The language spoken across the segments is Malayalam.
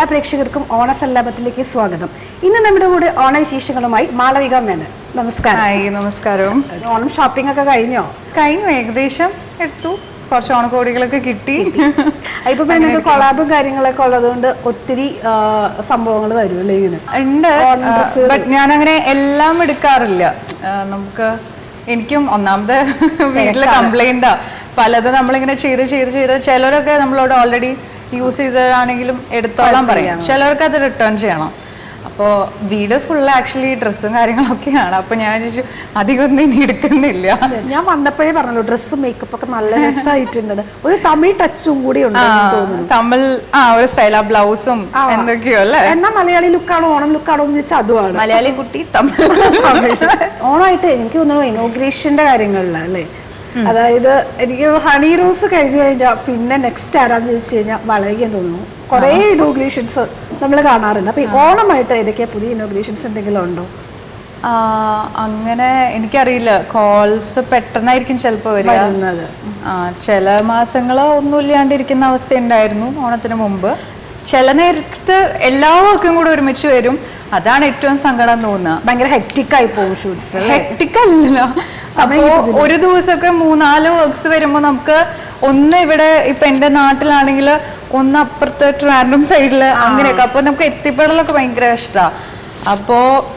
എല്ലാ പ്രേക്ഷകർക്കും ഓണസല്ലാപത്തിലേക്ക് സ്വാഗതം. ഇന്ന് നമ്മുടെ കൂടെ ഓണ വിശേഷങ്ങളുമായി മാളവിക മേനൻ. നമസ്കാരം. ഹായ് നമസ്കാരം. ഓണം ഷോപ്പിംഗ് ഒക്കെ കഴിഞ്ഞോ? കഴിഞ്ഞു ഏകദേശം എടുത്തു. കുറച്ച് ഓണക്കോടികളൊക്കെ കിട്ടി. ഇപ്പൊ പിന്നെ നിങ്ങൾക്ക് കൊളാബും കാര്യങ്ങളൊക്കെ ഉള്ളതുകൊണ്ട് ഒത്തിരി സംഭവങ്ങൾ വരും അല്ലേ ഇങ്ങനെ? ഉണ്ട്. ബട്ട് ഞാൻ അങ്ങനെ എല്ലാം എടുക്കാറില്ല. നമുക്ക് എനിക്കും ഒന്നാമത് വീട്ടിൽ കംപ്ലൈന്റാ പലതും നമ്മളിങ്ങനെ ചെയ്ത് ചെയ്ത് ചെയ്ത് ചിലരൊക്കെ നമ്മളോട് ഓൾറെഡി യൂസ് ചെയ്തതാണെങ്കിലും എടുത്തോളാൻ പറയും. ചിലർക്ക് അത് റിട്ടേൺ ചെയ്യണം. അപ്പോൾ വീട് ഫുൾ ആക്ച്വലി ഡ്രസ്സും കാര്യങ്ങളൊക്കെയാണ്. അപ്പോൾ ഞാൻ ചോദിച്ചു അധികം ഒന്നും ഇനി എടുക്കുന്നില്ല. ഞാൻ വന്നപ്പോഴേ പറഞ്ഞല്ലോ ഡ്രസ്സും മേക്കപ്പ് ഒക്കെ നല്ല രസമായിട്ടുണ്ട് ഒരു തമിഴ് ടച്ചും കൂടി ഉണ്ട് തമിഴ് ആ ഒരു സ്റ്റൈൽ ആ ബ്ലൗസും എന്തൊക്കെയോ അല്ലേ? എന്നാ മലയാളി ലുക്കാണോ ഓണം ലുക്കാണോ എന്ന് ചോദിച്ചാൽ അതുമാണ് മലയാളി കുട്ടി തമിഴ്. ഓണമായിട്ട് എനിക്ക് തോന്നുന്നു ഇനോഗ്രേഷന്റെ കാര്യങ്ങളിലാണ് അല്ലേ? അതായത് എനിക്ക് ഹണി റോസ് കഴിഞ്ഞു കഴിഞ്ഞാൽ പിന്നെ നെക്സ്റ്റ് ആരാന്ന് ചോദിച്ചു കഴിഞ്ഞാൽ വളരെ തോന്നുന്നു. കുറേ ഇനോഗ്രേഷൻസ് നമ്മൾ കാണാറുണ്ട്. അപ്പൊ ഓണമായിട്ട് ഏതൊക്കെയാ പുതിയ ഇനോഗ്രേഷൻസ് എന്തെങ്കിലും ഉണ്ടോ? അങ്ങനെ എനിക്കറിയില്ല. കോൾസ് പെട്ടെന്നായിരിക്കും ചിലപ്പോൾ വരിക. വരുന്നത്. ആ, ചില മാസങ്ങൾ ഒന്നുമില്ലാണ്ടിരിക്കുന്ന അവസ്ഥ ഉണ്ടായിരുന്നു ഓണത്തിന് മുമ്പ്. ചില നേരത്ത് എല്ലാ വർക്കും കൂടെ ഒരുമിച്ച് വരും. അതാണ് ഏറ്റവും സങ്കടം തോന്നുക. ഭയങ്കര ഹെക്റ്റിക്കായി പോകും ഷൂട്ട്സ് ഹെക്ടിക് അല്ല? അപ്പോ ഒരു ദിവസമൊക്കെ മൂന്നാൽ വർക്ക്സ് വരുമ്പോൾ നമുക്ക് ഒന്ന് ഇവിടെ ഇപ്പൊ എന്റെ നാട്ടിലാണെങ്കിൽ ഒന്ന് അപ്പുറത്ത് ട്രാൻഡും സൈഡിൽ അങ്ങനെയൊക്കെ. അപ്പൊ നമുക്ക് എത്തിപ്പെടലൊക്കെ ഭയങ്കര ഇഷ്ടമാണ് അപ്പോ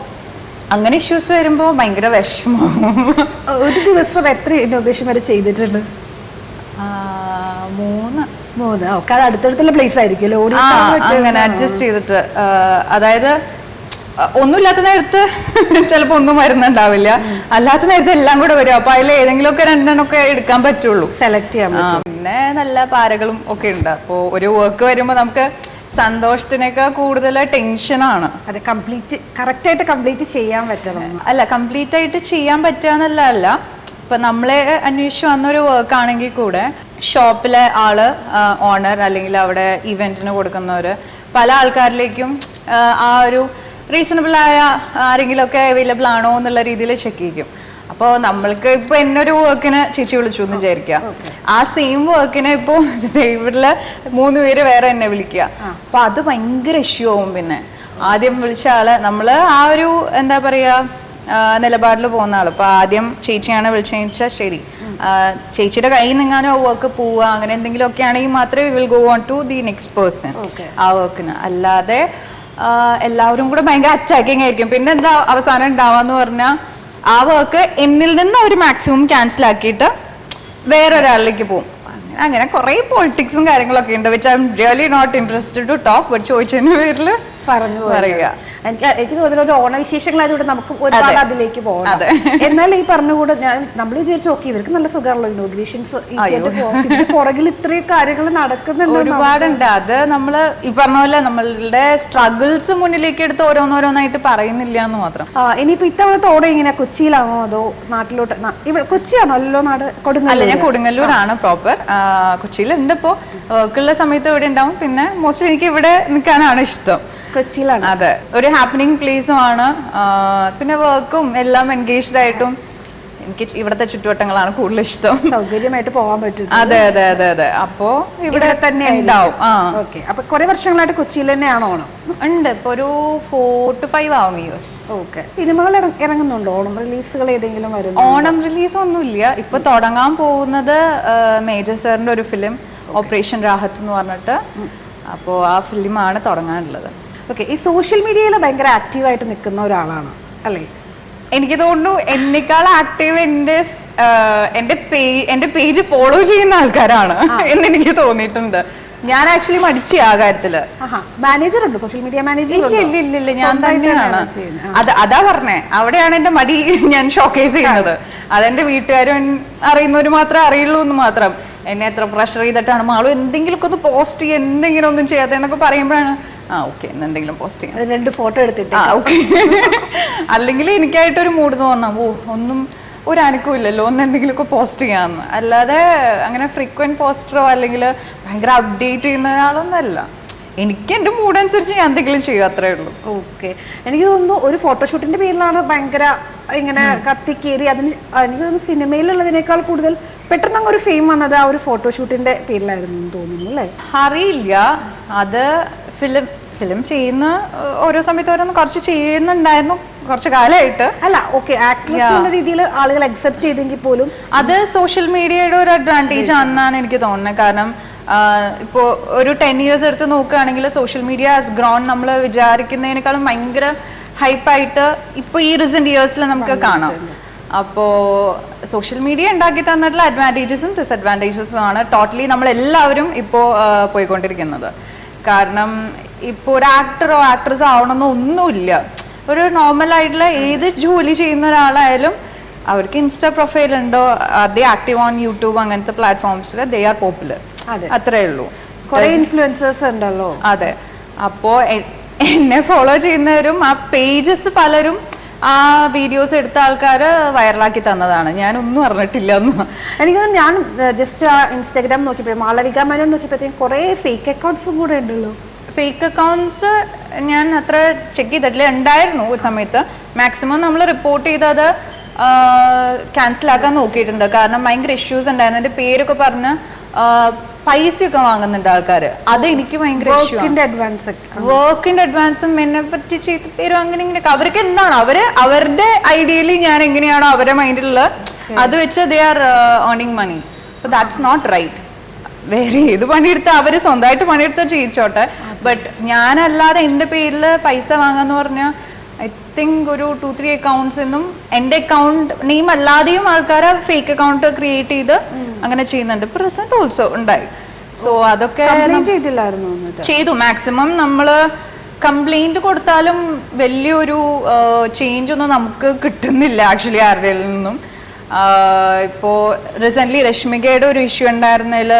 അങ്ങനെ ഇഷ്യൂസ് വരുമ്പോൾ ഭയങ്കര വിഷമവും ഒരു ദിവസം എത്ര ഇന്നോവേഷൻ വരെ ചെയ്തിട്ടുണ്ട്? മൂന്ന്. മൂന്ന്. ഓക്കെ അത് അടുത്തടുത്തുള്ള പ്ലേസ് ആയിരിക്കും അങ്ങനെ അഡ്ജസ്റ്റ് ചെയ്തിട്ട് അതായത് ഒന്നുമില്ലാത്ത നേരത്ത് ചിലപ്പോൾ ഒന്നും വരുന്നുണ്ടാവില്ല. അല്ലാത്ത നേരത്ത് എല്ലാം കൂടെ വരും. അപ്പൊ അതിൽ ഏതെങ്കിലുമൊക്കെ രണ്ടെണ്ണമൊക്കെ എടുക്കാൻ പറ്റുള്ളൂ. സെലക്ട് ചെയ്യാം പിന്നെ നല്ല പാരകളും ഒക്കെ ഉണ്ട്. അപ്പോൾ ഒരു വർക്ക് വരുമ്പോൾ നമുക്ക് സന്തോഷത്തിനേക്കാൾ കൂടുതൽ ടെൻഷനാണ് അതെ കംപ്ലീറ്റ് കറക്റ്റ് ആയിട്ട് കംപ്ലീറ്റ് ചെയ്യാൻ പറ്റണം. അല്ല കംപ്ലീറ്റ് ആയിട്ട് ചെയ്യാൻ പറ്റുക അല്ല ഇപ്പം നമ്മളെ അന്വേഷിച്ച് വന്നൊരു വർക്ക് ആണെങ്കിൽ കൂടെ ഷോപ്പിലെ ആൾ ഓണർ അല്ലെങ്കിൽ അവിടെ ഇവന്റിന് കൊടുക്കുന്നവര് പല ആൾക്കാരിലേക്കും ആ ഒരു റീസണബിൾ ആയ ആരെങ്കിലും ഒക്കെ അവൈലബിൾ ആണോ എന്നുള്ള രീതിയിൽ ചെക്ക് ചെയ്യും അപ്പോൾ നമ്മൾക്ക് ഇപ്പൊ എന്നൊരു വർക്കിന് ചേച്ചി വിളിച്ചു എന്ന് വിചാരിക്കുക. ആ സെയിം വർക്കിന് ഇപ്പോൾ ഇവിടെ മൂന്ന് പേര് വേറെ എന്നെ വിളിക്കുക. അപ്പൊ അത് ഭയങ്കര ഇഷ്യൂ ആവും പിന്നെ. ആദ്യം വിളിച്ച ആൾ നമ്മൾ ആ ഒരു എന്താ പറയാ നിലപാടിൽ പോകുന്ന ആൾ. അപ്പൊ ആദ്യം ചേച്ചിയാണ് വെച്ചാൽ ശരി. ആ, ചേച്ചിയുടെ കയ്യിൽ നിന്നെങ്ങാനോ വർക്ക് പോവുക അങ്ങനെ എന്തെങ്കിലുമൊക്കെ ആണെങ്കിൽ മാത്രമേ will go on to the next person ആ വർക്കിന് അല്ലാതെ ആ, എല്ലാവരും കൂടെ ഭയങ്കര അറ്റാക്കിങ് ആയിരിക്കും. പിന്നെ എന്താ അവസാനം ഉണ്ടാവാന്ന് പറഞ്ഞാൽ ആ വർക്ക് എന്നിൽ നിന്ന് അവർ മാക്സിമം ക്യാൻസൽ ആക്കിയിട്ട് വേറൊരാളിലേക്ക് പോകും അങ്ങനെ അങ്ങനെ കുറേ പോളിറ്റിക്സും കാര്യങ്ങളൊക്കെ ഉണ്ട് which I'm really not interested to talk but ചോദിച്ചതിന്റെ പേരിൽ പറഞ്ഞു പറയുക. എനിക്ക് എനിക്ക് തോന്നുന്നു ഒരു ഓണവിശേഷങ്ങളായതുകൊണ്ട് നമുക്ക് ഒരുപാട് അതിലേക്ക് പോകാം. എന്നാൽ ഈ പറഞ്ഞുകൂടെ ഞാൻ നമ്മൾ വിചാരിച്ചു ഓക്കെ ഇവർക്ക് നല്ല സുഖമാണല്ലോ ഇനോഗ്രേഷൻസ് പുറകിൽ ഇത്രയും കാര്യങ്ങൾ നടക്കുന്നുണ്ട് ഒരുപാടുണ്ട്. അത് നമ്മൾ ഈ പറഞ്ഞ പോലെ നമ്മളുടെ സ്ട്രഗിൾസ് മുന്നിലേക്ക് എടുത്ത് ഓരോന്നോരോന്നായിട്ട് പറയുന്നില്ല എന്ന് മാത്രം ഇനിയിപ്പോ ഇത്തവണത്തെ ഓടെ ഇങ്ങനെ കൊച്ചിയിലാണോ അതോ നാട്ടിലോട്ട്? ഇവിടെ കൊച്ചിയാണോ? അല്ലല്ലോ നാട്? അല്ല കൊടുങ്ങല്ല ഞാൻ കൊടുങ്ങല്ലൂരാണ് പ്രോപ്പർ കൊച്ചിയിലുണ്ട് ഇപ്പോ. വർക്കുള്ള സമയത്ത് ഇവിടെ ഉണ്ടാവും. പിന്നെ മോസ്റ്റ്ലി എനിക്ക് ഇവിടെ നിൽക്കാനാണ് ഇഷ്ടം. കൊച്ചിയിലാണ്. അതെ. ഒരു ഹാപ്പനിങ് പ്ലേസും ആണ്. പിന്നെ വർക്കും എല്ലാം എൻഗേജ്ഡ് ആയിട്ടും എനിക്ക് ഇവിടുത്തെ ചുറ്റുവട്ടങ്ങളാണ് കൂടുതൽ ഇഷ്ടം. സൗകര്യമായിട്ട് പോകാൻ പറ്റും അതെ അതെ അതെ അതെ. അപ്പോ ഇവിടെ തന്നെ ഉണ്ടാവും. ഓക്കെ. അപ്പൊ കുറെ വർഷങ്ങളായിട്ട് കൊച്ചിയിൽ തന്നെയാണ് ഓണം? ഉണ്ട്. ഇപ്പൊ ഒരു ഫോർ ടു ഫൈവ് ആവും ഇയേഴ്സ് ഓക്കെ. സിനിമകൾ ഇറങ്ങുന്നുണ്ടോ? ഓണം റിലീസുകൾ ഏതെങ്കിലും വരും ഓണം റിലീസ് ഒന്നുമില്ല. ഇപ്പൊ തുടങ്ങാൻ പോകുന്നത് മേജർ സാറിന്റെ ഒരു ഫിലിം ഓപ്പറേഷൻ രാഹത്ത് എന്ന് പറഞ്ഞിട്ട്. അപ്പോ ആ ഫിലിമാണ് തുടങ്ങാനുള്ളത്. ഓക്കെ ഈ സോഷ്യൽ മീഡിയയിൽ ഭയങ്കര ആക്റ്റീവായിട്ട് നിൽക്കുന്ന ഒരാളാണ് അല്ലേ? എനിക്ക് തോന്നുന്നു എന്നെക്കാൾ ആക്റ്റീവ് എന്റെ എന്റെ പേ എന്റെ പേജ് ഫോളോ ചെയ്യുന്ന ആൾക്കാരാണ് എന്ന് എനിക്ക് തോന്നിയിട്ടുണ്ട്. ഞാൻ ആക്ച്വലി മടിച്ചു ആ കാര്യത്തിൽ. മാനേജർ ഉണ്ടോ? സോഷ്യൽ മീഡിയ മാനേജർ ഇല്ല ഇല്ല ഇല്ല ഞാൻ തന്നെയാണ്. അത് അതാ പറഞ്ഞേ. അവിടെയാണ് എന്റെ മടി ഞാൻ ഷോക്കേസ് ചെയ്യുന്നത്. അതെന്റെ വീട്ടുകാരും അറിയുന്നവര് മാത്രമേ അറിയുള്ളൂ എന്ന് മാത്രം. എന്നെ എത്ര പ്രഷർ ചെയ്തിട്ടാണ് മാളു എന്തെങ്കിലുമൊക്കെ ഒന്ന് പോസ്റ്റ് ചെയ്യുക എന്തെങ്കിലും ഒന്നും ചെയ്യാത്ത എന്നൊക്കെ പറയുമ്പോഴാണ് ആ ഓക്കെ എന്തെങ്കിലും പോസ്റ്റ് ചെയ്യാം. രണ്ട് ഫോട്ടോ എടുത്തിട്ട്. ആ ഓക്കെ അല്ലെങ്കിൽ എനിക്കായിട്ടൊരു മൂഡ് തോന്നണം. ഓ ഒന്നും ഒരു അനക്കവും ഇല്ലല്ലോ. ഒന്ന് എന്തെങ്കിലുമൊക്കെ പോസ്റ്റ് ചെയ്യാമെന്ന് അല്ലാതെ അങ്ങനെ ഫ്രീക്വന്റ് പോസ്റ്ററോ അല്ലെങ്കിൽ ഭയങ്കര അപ്ഡേറ്റ് ചെയ്യുന്ന ഒരാളൊന്നുമല്ല എനിക്ക് എന്റെ മൂഡ് അനുസരിച്ച് ഞാൻ എന്തെങ്കിലും ചെയ്യും അത്രേ ഉള്ളൂ. ഓക്കെ. എനിക്ക് തോന്നുന്നു ഒരു ഫോട്ടോഷൂട്ടിന്റെ പേരിലാണ് ഭയങ്കര ഇങ്ങനെ കത്തിക്കേറി അതിന് എനിക്ക് തോന്നുന്നു സിനിമയിലുള്ളതിനേക്കാൾ കൂടുതൽ പെട്ടെന്ന് അങ്ങ് ഒരു ഫെയിം വന്നത് ആ ഒരു ഫോട്ടോഷൂട്ടിന്റെ പേരിലായിരുന്നു തോന്നുന്നു അല്ലേ? അറിയില്ല. അത് ഫിലിം ഫിലിം ചെയ്യുന്ന ഓരോ സമയത്ത് ഓരോന്ന് കുറച്ച് ചെയ്യുന്നുണ്ടായിരുന്നു കുറച്ച് കാലമായിട്ട് അല്ല ഓക്കെ. ആക്ട്രസ് രീതിയിൽ ആളുകൾ അക്സെപ്റ്റ് ചെയ്തെങ്കിൽ പോലും അത് സോഷ്യൽ മീഡിയയുടെ ഒരു അഡ്വാന്റേജ് ആണെന്നാണ് എനിക്ക് തോന്നുന്നത്. കാരണം ഇപ്പോൾ ഒരു ടെൻ ഇയേഴ്സ് എടുത്ത് നോക്കുകയാണെങ്കിൽ സോഷ്യൽ മീഡിയ ആസ് ഗ്രോൺ നമ്മൾ വിചാരിക്കുന്നതിനേക്കാളും ഭയങ്കര ഹൈപ്പായിട്ട് ഇപ്പോൾ ഈ റീസെന്റ് ഇയേഴ്സിൽ നമുക്ക് കാണാം. അപ്പോൾ സോഷ്യൽ മീഡിയ ഉണ്ടാക്കി തന്നിട്ടുള്ള അഡ്വാന്റേജസും ഡിസഡ്വാന്റേജസും ആണ് ടോട്ടലി നമ്മളെല്ലാവരും ഇപ്പോൾ പോയിക്കൊണ്ടിരിക്കുന്നത്. കാരണം ഇപ്പോൾ ഒരു ആക്ടറോ ആക്ട്രസോ ആവണമെന്നോ ഒന്നുമില്ല. ഒരു നോർമൽ ആയിട്ടുള്ള ഏത് ജോലി ചെയ്യുന്ന ഒരാളായാലും അവർക്ക് ഇൻസ്റ്റാ പ്രൊഫൈൽ ഉണ്ടോ ദേ ആക്റ്റീവ് ഓൺ യൂട്യൂബ് അങ്ങനത്തെ പ്ലാറ്റ്ഫോംസിൽ ദേ ആർ പോപ്പുലർ അതെ. അത്രേ ഉള്ളൂ. കുറെ ഇൻഫ്ലുവൻസേഴ്സ് ഉണ്ടല്ലോ. അതെ. അപ്പോ എന്നെ ഫോളോ ചെയ്യുന്നവരും ആ പേജസ് പലരും ആ വീഡിയോസ് എടുത്ത ആൾക്കാർ വൈറലാക്കി തന്നതാണ്. ഞാനൊന്നും അറിഞ്ഞിട്ടില്ല എന്ന് എനിക്ക് ഞാൻ ജസ്റ്റ് ആ ഇൻസ്റ്റാഗ്രാം നോക്കിയപ്പോഴും മാളവിക മേനോൻ നോക്കിയപ്പോഴത്തേക്കും കുറെ ഫേക്ക് അക്കൗണ്ട്സും കൂടെ ഉണ്ടല്ലോ. ഫേക്ക് അക്കൗണ്ട്സ് ഞാൻ അത്ര ചെക്ക് ചെയ്തിട്ടില്ല. ഉണ്ടായിരുന്നു ഒരു സമയത്ത്. മാക്സിമം നമ്മൾ റിപ്പോർട്ട് ചെയ്തത് ക്യാൻസൽ ആക്കാൻ നോക്കിയിട്ടുണ്ട്. കാരണം ഭയങ്കര ഇഷ്യൂസ് ഉണ്ടായിരുന്നു. എന്റെ പേരൊക്കെ പറഞ്ഞ് പൈസയൊക്കെ വാങ്ങുന്നുണ്ട് ആൾക്കാർ അത് എനിക്ക് ഭയങ്കര വർക്കിന്റെ അഡ്വാൻസ് എന്നെ പറ്റി ചെയ്ത പേരും അങ്ങനെ ഇങ്ങനെയൊക്കെ അവർക്ക് എന്താണ്? അവർ അവരുടെ ഐഡിയലി ഞാൻ എങ്ങനെയാണോ അവരുടെ മൈൻഡിലുള്ള അത് വെച്ച് ദേ ആർ ഏർണിങ് മണി അപ്പൊ ദാറ്റ്സ് നോട്ട് റൈറ്റ് വേറെ ഏത് പണിയെടുത്ത് അവർ സ്വന്തമായിട്ട് പണിയെടുത്താൽ ചെയ്യിച്ചോട്ടെ ബട്ട് ഞാനല്ലാതെ എന്റെ പേരിൽ പൈസ വാങ്ങാന്ന് പറഞ്ഞാൽ ഐ തിങ്ക് ഒരു ടു ത്രീ അക്കൗണ്ട്സ് നിന്നും എന്റെ അക്കൗണ്ട് നെയിം അല്ലാതെയും ആൾക്കാർ ഫേക്ക് അക്കൗണ്ട് ക്രിയേറ്റ് ചെയ്ത് അങ്ങനെ ചെയ്യുന്നുണ്ട്. ഇപ്പൊ റിസൾട്ട് ഓൾസോ ഉണ്ടായി. സോ അതൊക്കെ ചെയ്തു. മാക്സിമം നമ്മൾ കംപ്ലൈന്റ് കൊടുത്താലും വലിയൊരു ചേഞ്ച് ഒന്നും നമുക്ക് കിട്ടുന്നില്ല ആക്ച്വലി ആരുടെ നിന്നും. ഇപ്പോൾ റീസെന്റ്ലി രശ്മികയുടെ ഒരു ഇഷ്യൂ ഉണ്ടായിരുന്നതിൽ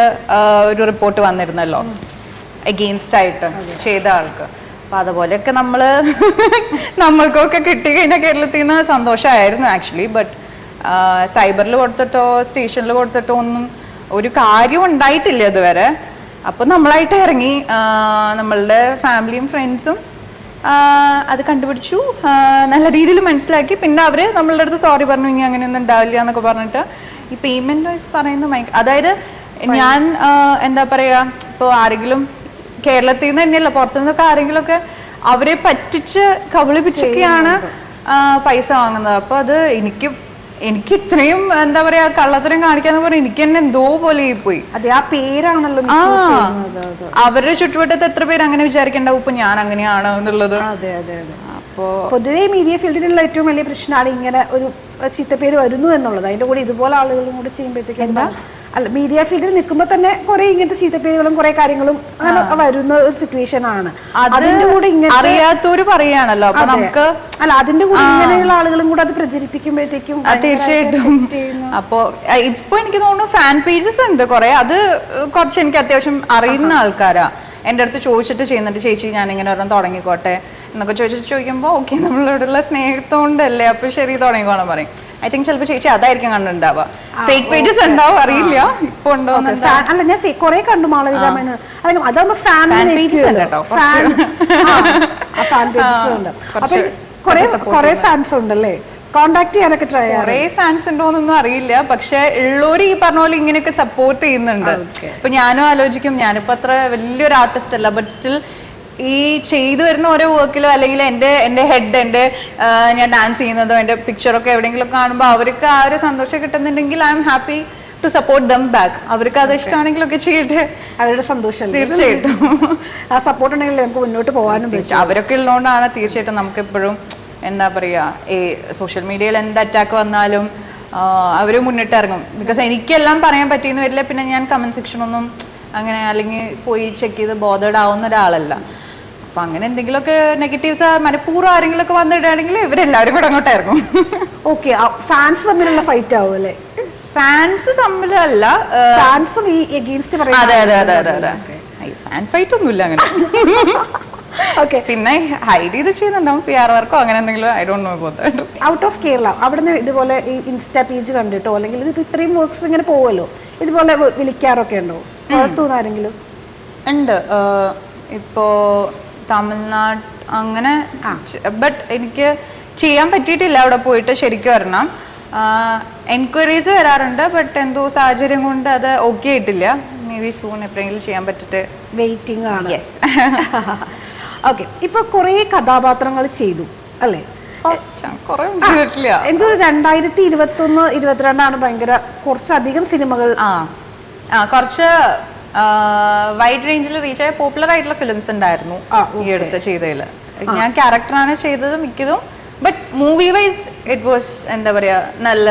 ഒരു റിപ്പോർട്ട് വന്നിരുന്നല്ലോ. എഗെയിൻസ്റ്റ് ആയിട്ട് ചെയ്ത ആൾക്ക്. അപ്പോൾ അതുപോലെയൊക്കെ നമ്മൾ നമ്മൾക്കൊക്കെ കിട്ടിക്കഴിഞ്ഞാൽ കേരളത്തിൽ നിന്ന് സന്തോഷമായിരുന്നു ആക്ച്വലി ബട്ട് സൈബറിൽ കൊടുത്തിട്ടോ സ്റ്റേഷനിൽ കൊടുത്തിട്ടോ ഒന്നും ഒരു കാര്യം ഉണ്ടായിട്ടില്ല ഇതുവരെ. അപ്പോൾ നമ്മളായിട്ട് ഇറങ്ങി. നമ്മളുടെ ഫാമിലിയും ഫ്രണ്ട്സും അത് കണ്ടുപിടിച്ചു. നല്ല രീതിയിൽ മനസ്സിലാക്കി. പിന്നെ അവർ നമ്മളുടെ അടുത്ത് സോറി പറഞ്ഞു ഇനി അങ്ങനെയൊന്നും ഉണ്ടാവില്ല എന്നൊക്കെ പറഞ്ഞിട്ട് ഈ പേയ്മെന്റ് വൈസ് പറയുന്നത് അതായത് ഞാൻ എന്താ പറയുക ഇപ്പോൾ ആരെങ്കിലും കേരളത്തിൽ നിന്ന് തന്നെയല്ല പുറത്തുനിന്നൊക്കെ ആരെങ്കിലുമൊക്കെ അവരെ പറ്റിച്ച് കബളിപ്പിച്ചൊക്കെയാണ് പൈസ വാങ്ങുന്നത്. അപ്പോൾ അത് എനിക്ക് എനിക്ക് ഇത്രയും എന്താ പറയാ കള്ളത്തരം കാണിക്കാന്ന് പറഞ്ഞാൽ എനിക്ക് തന്നെ എന്തോ പോലെ പോയി അതെ ആ പേരാണല്ലോ ആ. അവരുടെ ചുറ്റുവട്ടത്ത് എത്ര പേര് അങ്ങനെ വിചാരിക്കണ്ടാവും ഇപ്പൊ ഞാൻ അങ്ങനെയാണ് എന്നുള്ളത്. അതെ അതെ അതെ. അപ്പോ പൊതുവെ മീഡിയ ഫീൽഡിലുള്ള ഏറ്റവും വലിയ പ്രശ്നമാണ് ഇങ്ങനെ ഒരു ചീത്തപ്പേര് വരുന്നു എന്നുള്ളത്. അതിന്റെ കൂടെ ഇതുപോലെ ആളുകളും കൂടെ ചെയ്യുമ്പോഴത്തേക്കും എന്താ? അല്ല മീഡിയ ഫീൽഡിൽ നിൽക്കുമ്പോൾ തന്നെ കുറെ ഇങ്ങനത്തെ ചീത്തപ്പേരുകളും കുറെ കാര്യങ്ങളും അങ്ങനെ വരുന്ന ഒരു സിറ്റുവേഷൻ ആണ്. അത് അതിന്റെ കൂടെ ഇങ്ങനെ അറിയാത്തവര് പറയാണല്ലോ അപ്പൊ നമുക്ക് അല്ല അതിന്റെ കൂടെ ഇങ്ങനെയുള്ള ആളുകളും കൂടെ അത് പ്രചരിപ്പിക്കുമ്പോഴത്തേക്കും തീർച്ചയായിട്ടും. അപ്പോ ഇപ്പൊ എനിക്ക് തോന്നുന്നു ഫാൻ പേജസ് ഉണ്ട് കുറെ. അത് കുറച്ച് എനിക്ക് അത്യാവശ്യം അറിയുന്ന ആൾക്കാരാ. എന്റെ അടുത്ത് ചോദിച്ചിട്ട് ചെയ്യുന്നുണ്ട് ചേച്ചി ഞാനിങ്ങനെ ഒരെണ്ണം തുടങ്ങിക്കോട്ടെ? എന്നൊക്കെ ചോദിച്ചിട്ട് ചോദിക്കുമ്പോൾ ഓക്കെ നമ്മളോടുള്ള സ്നേഹത്തോണ്ടല്ലേ? അപ്പോൾ ശരി തുടങ്ങിക്കോണം പറയും. ഐ തിങ്ക് ചിലപ്പോൾ ചേച്ചി അതായിരിക്കും കണ്ടിട്ടുണ്ടാവുക. ഫേക്ക് പേജസ് ഉണ്ടാവും അറിയില്ല. ഇപ്പൊ ഉണ്ടോ അല്ല ഞാൻ കുറെ കണ്ടു മാളവിക മേനോൻ. അല്ലെങ്കിൽ അതാകുമ്പോ ഫാൻ Fan pages ഉണ്ട് കേട്ടോ, ഫാൻ ഫാൻ പേജസ് ഉണ്ട്. അപ്പൊ കുറെ കുറെ ഫാൻസ് ഉണ്ടല്ലേ? കോണ്ടാക്ട് ചെയ്യാനൊക്കെ ട്രൈ കുറേ ഫാൻസ് ഉണ്ടോന്നൊന്നും അറിയില്ല. പക്ഷെ ഉള്ളവര് ഈ പറഞ്ഞ പോലെ ഇങ്ങനെയൊക്കെ സപ്പോർട്ട് ചെയ്യുന്നുണ്ട്. ഇപ്പൊ ഞാനും ആലോചിക്കും ഞാനിപ്പോ അത്ര വലിയൊരു ആർട്ടിസ്റ്റ് അല്ല. ബട്ട് സ്റ്റിൽ ഈ ചെയ്തു വരുന്ന ഓരോ വർക്കിലോ അല്ലെങ്കിൽ എന്റെ എന്റെ ഹെഡ് എന്റെ ഞാൻ ഡാൻസ് ചെയ്യുന്നതോ എന്റെ പിക്ചറൊക്കെ എവിടെയെങ്കിലും കാണുമ്പോൾ അവർക്ക് ആ ഒരു സന്തോഷം കിട്ടുന്നുണ്ടെങ്കിൽ I'm happy to support them back അവർക്ക് അത് ഇഷ്ടമാണെങ്കിലൊക്കെ ചെയ്യട്ടെ. അവരുടെ സന്തോഷം തീർച്ചയായിട്ടും. ആ സപ്പോർട്ട് ഉണ്ടെങ്കിൽ നമുക്ക് മുന്നോട്ട് പോകാനും അവരൊക്കെ ഉള്ളതുകൊണ്ടാണ് തീർച്ചയായിട്ടും നമുക്ക് എപ്പോഴും എന്താ പറയുക ഈ സോഷ്യൽ മീഡിയയിൽ എന്ത് അറ്റാക്ക് വന്നാലും അവർ മുന്നിട്ടിറങ്ങും. ബിക്കോസ് എനിക്കെല്ലാം പറയാൻ പറ്റിയെന്ന് വരില്ല പിന്നെ ഞാൻ കമന്റ് സെക്ഷനൊന്നും അങ്ങനെ അല്ലെങ്കിൽ പോയി ചെക്ക് ചെയ്ത് ബോധേഡ് ആവുന്ന ഒരാളല്ല. അപ്പം അങ്ങനെ എന്തെങ്കിലുമൊക്കെ നെഗറ്റീവ്സ് മനഃപൂർവം ആരെങ്കിലുമൊക്കെ വന്നിടുകയാണെങ്കിൽ ഇവരെല്ലാവരും കൂടെ അങ്ങോട്ട് ഇറങ്ങും. ഓക്കെ ഫാൻസ് തമ്മിലുള്ള ഫൈറ്റ് ആവും അല്ലേ? ഫാൻസ് തമ്മിലല്ല ഫാൻസും ഈ എഗെയിൻസ്റ്റ് അതെ അതെ അതെ അതെ അതെ. ഫാൻ ഫൈറ്റ് ഒന്നുമില്ല അങ്ങനെ. ഓക്കെ പിന്നെ ഹൈഡ് ചെയ്ത് ചെയ്യുന്നുണ്ടാവും. പി ആർ വർക്കോ അങ്ങനെ എന്തെങ്കിലും I don't know both out of Kerala അവിടുന്ന് ഇതുപോലെ ഈ ഇൻസ്റ്റാ പേജ് കണ്ടിട്ടോ? അല്ലെങ്കിൽ ഇതിപ്പോ ഇത്രയും വർക്ക്സ് ഇങ്ങനെ പോവല്ലോ? ഇതുപോലെ വിളിക്കാറൊക്കെ ഉണ്ടോ? പുറത്തുനിന്ന് ആരെങ്കിലും? ഉണ്ട്. ഇപ്പോൾ ഇപ്പോ തമിഴ്നാട് അങ്ങനെ ബട്ട് എനിക്ക് ചെയ്യാൻ പറ്റിയിട്ടില്ല അവിടെ പോയിട്ട് ശരിക്കും വരണം എൻക്വയറീസ് വരാറുണ്ട് ബട്ട് എന്തോ സാഹചര്യം കൊണ്ട് അത് ഓക്കെ ആയിട്ടില്ല. മേ ബി സൂൺ എപ്പോഴെങ്കിലും ചെയ്യാൻ പറ്റിട്ട്. വെയിറ്റിംഗ് ആണ്. യെസ് ഓക്കെ ഇപ്പൊ കുറേ കഥാപാത്രങ്ങൾ ചെയ്തു അല്ലേ? ചെയ്തിട്ടില്ല. എനിക്ക് രണ്ടായിരത്തി ഇരുപത്തി ഒന്ന് ഇരുപത്തിരണ്ടാണ് ഭയങ്കര കുറച്ചധികം സിനിമകൾ. ആ ആ കുറച്ച് വൈഡ് റേഞ്ചിൽ റീച്ച് ആയ പോപ്പുലർ ആയിട്ടുള്ള ഫിലിംസ് ഉണ്ടായിരുന്നു ഈ അടുത്ത് ചെയ്തതിൽ ഞാൻ ക്യാരക്ടറാണ് ചെയ്തത് മിക്കതും but movie wise it was എന്താ പറയാ നല്ല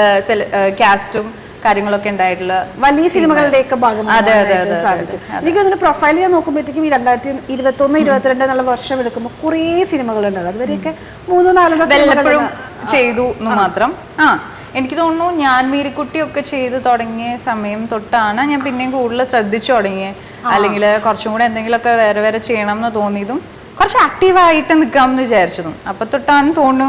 കാസ്റ്റും കാര്യങ്ങളൊക്കെ ഉണ്ടായിട്ടുള്ള വലിയ സിനിമകളുടെയൊക്കെ അതെ, അതെ, അതെ, സാധിച്ചു. എനിക്ക് അതിന്റെ പ്രൊഫൈൽ ഞാൻ നോക്കുമ്പോഴത്തേക്കും ഈ രണ്ടായിരത്തി ഇരുപത്തി ഒന്ന് ഇരുപത്തിരണ്ട് എന്നുള്ള വർഷം എടുക്കുമ്പോൾ കുറേ സിനിമകളുണ്ട് അതുവരെയൊക്കെ മൂന്നോ നാല് വല്ലപ്പോഴും ചെയ്തു എന്ന് മാത്രം. ആ എനിക്ക് തോന്നുന്നു ഞാൻ മീരിക്കുട്ടിയൊക്കെ ചെയ്ത് തുടങ്ങിയ സമയം തൊട്ടാണ് ഞാൻ പിന്നെയും കൂടുതൽ ശ്രദ്ധിച്ചു തുടങ്ങിയത് അല്ലെങ്കിൽ കുറച്ചും കൂടെ എന്തെങ്കിലുമൊക്കെ വേറെ വേറെ ചെയ്യണം എന്ന് തോന്നിയതും കുറച്ച് ആക്റ്റീവായിട്ട് നിൽക്കാമെന്ന് വിചാരിച്ചതും. അപ്പം തൊട്ടാണ് തോന്നുന്നു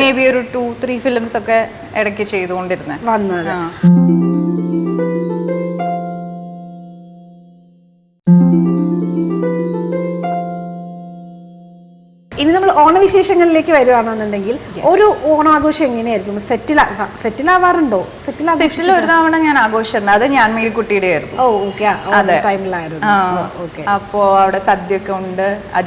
മേ ബി ഒരു ടു ത്രീ ഫിലിംസ് ഒക്കെ ഇടയ്ക്ക് ചെയ്തുകൊണ്ടിരുന്നത് വന്നത്. ഇനി നമ്മൾ ഓണവിശേഷങ്ങളിലേക്ക് വരുവാണെന്നുണ്ടെങ്കിൽ ഒരു ഓണാഘോഷം എങ്ങനെയായിരിക്കും? സെറ്റിൽ സെറ്റിൽ ആവാറുണ്ടോ സെറ്റിൽ സെറ്റിൽ ഒരു തവണ ഞാൻ ആഘോഷിച്ചിട്ടുണ്ട്. അത് ഞാൻ മേൽക്കുട്ടിയുടെ ആയിരുന്നു ഓ ഓക്കെ. അതെ. ടൈമിലായിരുന്നു. ഓക്കെ. അപ്പോ അവിടെ സദ്യ ഒക്കെ ഉണ്ട്. ആ,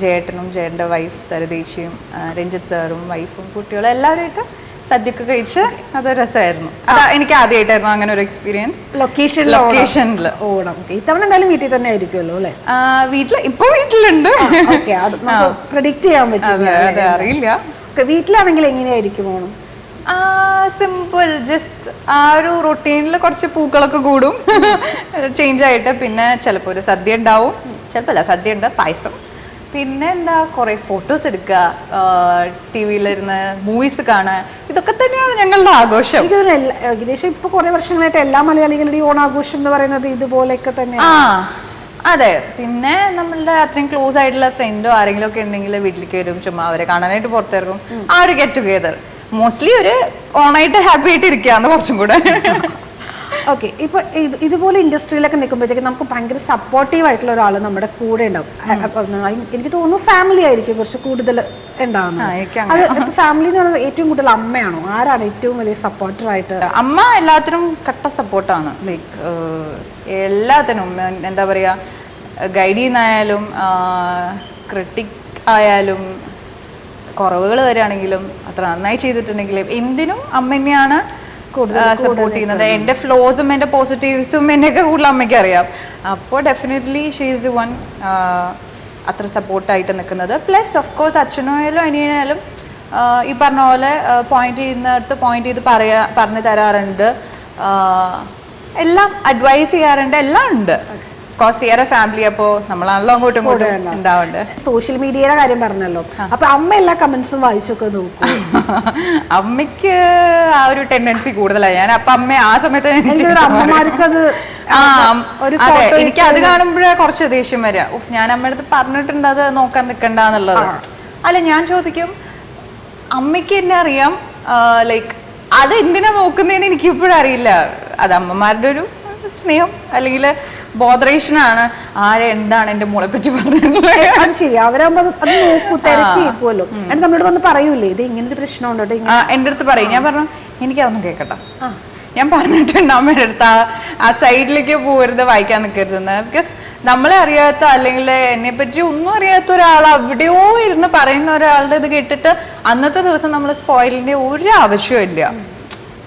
ജയേട്ടനും ജയേട്ടന്റെ വൈഫ് സരദേശിയും രഞ്ജിത്ത് സാറും വൈഫും കുട്ടികളും എല്ലാവരുമായിട്ട് സദ്യക്ക് കഴിച്ച് അത് രസമായിരുന്നു. എനിക്ക് ആദ്യമായിട്ടായിരുന്നു അങ്ങനെ ഒരു എക്സ്പീരിയൻസ് ലൊക്കേഷൻ ലൊക്കേഷനിൽ ഓണം. ഇത്തവണ എന്തായാലും വീട്ടിൽ തന്നെ ആയിരിക്കുമല്ലോ അല്ലേ? വീട്ടിൽ ഇപ്പൊ വീട്ടിലുണ്ട്. പ്രഡിക്റ്റ് ചെയ്യാൻ പറ്റും. അറിയില്ല. വീട്ടിലാണെങ്കിൽ എങ്ങനെയായിരിക്കും ഓണം? സിമ്പിൾ ജസ്റ്റ് ആ ഒരു റൊട്ടീനിൽ കുറച്ച് പൂക്കളൊക്കെ കൂടും. ചേഞ്ച് ആയിട്ട് പിന്നെ ചിലപ്പോൾ ഒരു സദ്യ ഉണ്ടാവും. ചിലപ്പോൾ അല്ല സദ്യ ഉണ്ട് പായസം. പിന്നെ എന്താ കുറേ ഫോട്ടോസ് എടുക്കുക ടി വിയിലിരുന്ന് മൂവീസ് കാണുക. ഇതൊക്കെ തന്നെയാണ് ഞങ്ങളുടെ ആഘോഷം. ഏകദേശം ഇപ്പൊ കുറെ വർഷങ്ങളായിട്ട് എല്ലാ മലയാളികളുടെയും ഓണാഘോഷം എന്ന് പറയുന്നത് ഇതുപോലെയൊക്കെ തന്നെ ആ അതെ. പിന്നെ നമ്മളുടെ അത്രയും ക്ലോസ് ആയിട്ടുള്ള ഫ്രണ്ടോ ആരെങ്കിലും ഒക്കെ ഉണ്ടെങ്കിൽ വീട്ടിലേക്ക് വരും ചുമ്മാ അവരെ കാണാനായിട്ട് പുറത്തിറങ്ങും ആ ഒരു ഗെറ്റ് ടുഗെദർ മോസ്റ്റ്ലി ഒരു ഓണായിട്ട് ഹാപ്പി ആയിട്ട് ഇരിക്കുകയാണ് കുറച്ചും കൂടെ. ഓക്കെ ഇപ്പൊ ഇത് ഇതുപോലെ ഇൻഡസ്ട്രിയിലൊക്കെ നിൽക്കുമ്പോഴത്തേക്ക് നമുക്ക് ഭയങ്കര സപ്പോർട്ടീവ് ആയിട്ടുള്ള ഒരാൾ നമ്മുടെ കൂടെ ഉണ്ടാവും. എനിക്ക് തോന്നുന്നു ഫാമിലി ആയിരിക്കും കുറച്ച് കൂടുതൽ ആ, ഉണ്ടാവുന്നത് അത് ഫാമിലി എന്ന് പറയുന്നത് ഏറ്റവും കൂടുതൽ അമ്മയാണോ? ആരാണ് ഏറ്റവും വലിയ സപ്പോർട്ടർ ആയിട്ട്? അമ്മ എല്ലാത്തിനും കട്ട സപ്പോർട്ടാണ് ലൈക്ക് എല്ലാത്തിനും. എന്താ പറയുക ഗൈഡ് ചെയ്യുന്നായാലും ക്രിട്ടിക് ആയാലും കുറവുകൾ വരികയാണെങ്കിലും അത്ര നന്നായി ചെയ്തിട്ടുണ്ടെങ്കിലും എന്തിനും അമ്മ തന്നെയാണ് സപ്പോർട്ട് ചെയ്യുന്നത്. എന്റെ ഫ്ലോസും എന്റെ പോസിറ്റീവ്സും എന്നെയൊക്കെ കൂടുതൽ അമ്മയ്ക്ക് അറിയാം അപ്പോൾ definitely she is the one അത്ര സപ്പോർട്ടായിട്ട് നിൽക്കുന്നത്. പ്ലസ് ഓഫ് കോഴ്സ് അച്ഛനായാലും അനിയനായാലും ഈ പറഞ്ഞ പോലെ പോയിന്റ് ചെയ്യുന്നിടത്ത് പോയിന്റ് ചെയ്ത് പറയാ പറഞ്ഞു തരാറുണ്ട്. എല്ലാം അഡ്വൈസ് ചെയ്യാറുണ്ട്. എല്ലാം ഉണ്ട്. കോഴ്സ് വേറെ ഫാമിലി അപ്പോൾ നമ്മളാണല്ലോ അങ്ങോട്ടും ഇങ്ങോട്ടും ഉണ്ടാവുന്നുണ്ട് സോഷ്യൽ മീഡിയയുടെ കാര്യം പറഞ്ഞല്ലോ. അപ്പൊ അമ്മ എല്ലാ കമന്റ്സും വായിച്ചൊക്കെ നോക്കും. അമ്മയ്ക്ക് ആ ഒരു ടെൻഡൻസി കൂടുതലായി. ഞാൻ അപ്പൊ അമ്മ ആ സമയത്ത് അമ്മമാർക്കത് അത് എനിക്ക് അത് കാണുമ്പോഴേ കുറച്ച് ദേഷ്യം വരിക. ഉഫ് ഞാൻ അമ്മയടുത്ത് അടുത്ത് പറഞ്ഞിട്ടുണ്ട് അത് നോക്കാൻ നിൽക്കണ്ടെന്നുള്ളത് അല്ല ഞാൻ ചോദിക്കും അമ്മയ്ക്ക് എന്നെ അറിയാം ലൈക്ക് അത് എന്തിനാ നോക്കുന്നതെന്ന് എനിക്ക് ഇപ്പോഴും അറിയില്ല. അത് അമ്മമാരുടെ ഒരു സ്നേഹം അല്ലെങ്കിൽ ബോധറേഷനാണ് ആരെ എന്താണ് എന്റെ മോളെ പറ്റി പറയുന്നത്? അത് ശരി. അവരാകുമ്പോൾ അത് നോക്കൂ എന്നിട്ട് നമ്മളോട് വന്ന് പറയൂലേ ഇത് ഇങ്ങനെ ഒരു പ്രശ്നമുണ്ടോ എന്റെ അടുത്ത് പറയും. ഞാൻ പറഞ്ഞു എനിക്കതൊന്നും കേൾക്കട്ടെ ഞാൻ പറഞ്ഞിട്ടുണ്ട് അമ്മയുടെ അടുത്ത് ആ ആ സൈഡിലേക്ക് പോകരുത് വായിക്കാൻ നിൽക്കരുതെന്ന് ബിക്കോസ് നമ്മളെ അറിയാത്ത അല്ലെങ്കിൽ എന്നെ പറ്റി ഒന്നും അറിയാത്ത ഒരാൾ അവിടെയോ ഇരുന്ന് പറയുന്ന ഒരാളുടെ ഇത് കേട്ടിട്ട് അന്നത്തെ ദിവസം നമ്മൾ സ്പോയിലിന്റെ ഒരു ആവശ്യമില്ല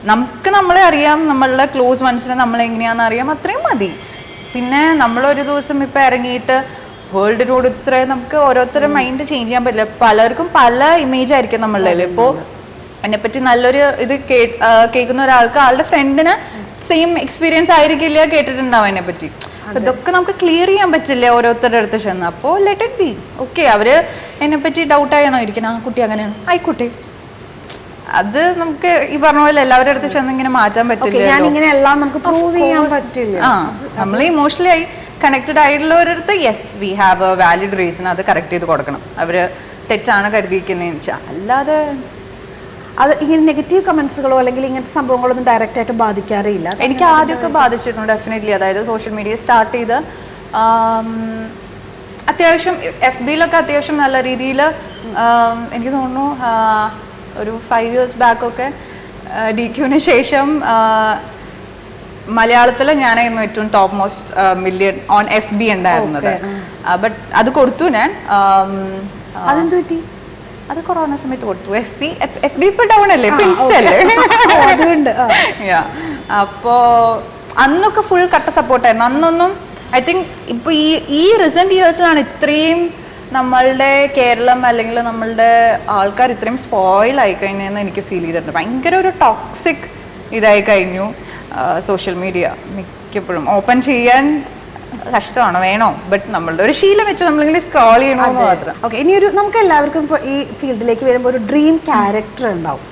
നമുക്ക് നമ്മളെ അറിയാം നമ്മളുടെ ക്ലോസ് മനസ്സിനെ നമ്മളെങ്ങനെയാണെന്ന് അറിയാം അത്രയും മതി. പിന്നെ നമ്മളൊരു ദിവസം ഇപ്പം ഇറങ്ങിയിട്ട് വേൾഡിനോട് ഇത്രയും നമുക്ക് ഓരോരുത്തരും മൈൻഡ് ചേഞ്ച് ചെയ്യാൻ പറ്റില്ല. പലർക്കും പല ഇമേജ് ആയിരിക്കും നമ്മളുടെ ഇപ്പോൾ എന്നെപ്പറ്റി നല്ലൊരു ഇത് കേൾക്കുന്ന ഒരാൾക്ക് ആളുടെ ഫ്രണ്ടിന് സെയിം എക്സ്പീരിയൻസ് ആയിരിക്കില്ല കേട്ടിട്ടുണ്ടാവും എന്നെ പറ്റി അപ്പൊ ഇതൊക്കെ നമുക്ക് ക്ലിയർ ചെയ്യാൻ പറ്റില്ല ഓരോരുത്തരുടെ അടുത്ത് ചെന്ന്? അപ്പോൾ ലെറ്റ് ഇറ്റ് ബി ഓക്കെ അവർ എന്നെപ്പറ്റി പറ്റി ഡൗട്ട് ആയാണോ ഇരിക്കണം? ആ കുട്ടി അങ്ങനെയാണ്. ആയിക്കോട്ടെ. അത് നമുക്ക് ഈ പറഞ്ഞ പോലെ എല്ലാവരുടെ അടുത്ത് ചെന്ന് ഇങ്ങനെ മാറ്റാൻ പറ്റില്ല ഞാൻ ഇങ്ങനെ എല്ലാം നമുക്ക് പ്രൂവ് ചെയ്യാൻ പറ്റില്ല. ആ നമ്മൾ ഇമോഷണലി ആയി connected ആയിട്ടുള്ളവരടുത്ത് yes we have a valid reason അത് കറക്റ്റ് ചെയ്ത് കൊടുക്കണം. അവർ തെറ്റാണ് കരുതിയിരിക്കുന്നതെന്ന് വെച്ചാൽ അല്ലാതെ അത് ഇങ്ങനെ നെഗറ്റീവ് കമന്റ്സുകളോ അല്ലെങ്കിൽ ഇങ്ങനത്തെ സംഭവങ്ങളൊന്നും ഡയറക്റ്റ് ആയിട്ട് ബാധിക്കാറേ ഇല്ല എനിക്ക് ആദ്യമൊക്കെ ബാധിച്ചിട്ടുണ്ട് ഡെഫിനറ്റ്ലി അതായത് സോഷ്യൽ മീഡിയ സ്റ്റാർട്ട് ചെയ്ത് അത്യാവശ്യം എഫ് ബിയിലൊക്കെ അത്യാവശ്യം നല്ല രീതിയിൽ എനിക്ക് തോന്നുന്നു ഒരു ഫൈവ് ഇയേഴ്സ് ബാക്കൊക്കെ ഡി ക്യൂവിന് ശേഷം മലയാളത്തിൽ ഞാനായിരുന്നു ഏറ്റവും top most million on F B ഉണ്ടായിരുന്നത്. ബട്ട് അത് കൊടുത്തു ഞാൻ അത് കൊറോണ സമയത്ത് കൊടുത്തു. എഫ് ബി എഫ് ബി ഇപ്പൊ ഡൗൺ അല്ലേ? ഇപ്പൊ അപ്പോൾ അന്നൊക്കെ ഫുൾ കട്ട സപ്പോർട്ടായിരുന്നു അന്നൊന്നും ഐ തിങ്ക് ഇപ്പൊ ഈ ഈ റീസെന്റ് ഇയേഴ്സിലാണ് ഇത്രയും നമ്മളുടെ കേരളം അല്ലെങ്കിൽ നമ്മളുടെ ആൾക്കാർ ഇത്രയും സ്പോയിൽ ആയി കഴിഞ്ഞെന്ന് എനിക്ക് ഫീൽ ചെയ്തിട്ടുണ്ട്. ഭയങ്കര ഒരു ടോക്സിക് ഇതായി കഴിഞ്ഞു. സോഷ്യൽ മീഡിയ മിക്കപ്പോഴും. ഓപ്പൺ ചെയ്യാൻ കഷ്ടമാണ് വേണോ? ബട്ട് നമ്മളുടെ ഒരു ശീലം വെച്ച് നമ്മളിങ്ങനെ സ്ക്രോൾ ചെയ്യണമെന്ന് മാത്രം. ഓക്കെ ഇനിയൊരു നമുക്ക് എല്ലാവർക്കും ഇപ്പോൾ ഈ ഫീൽഡിലേക്ക് വരുമ്പോൾ ഒരു ഡ്രീം ക്യാരക്ടർ ഉണ്ടാവും.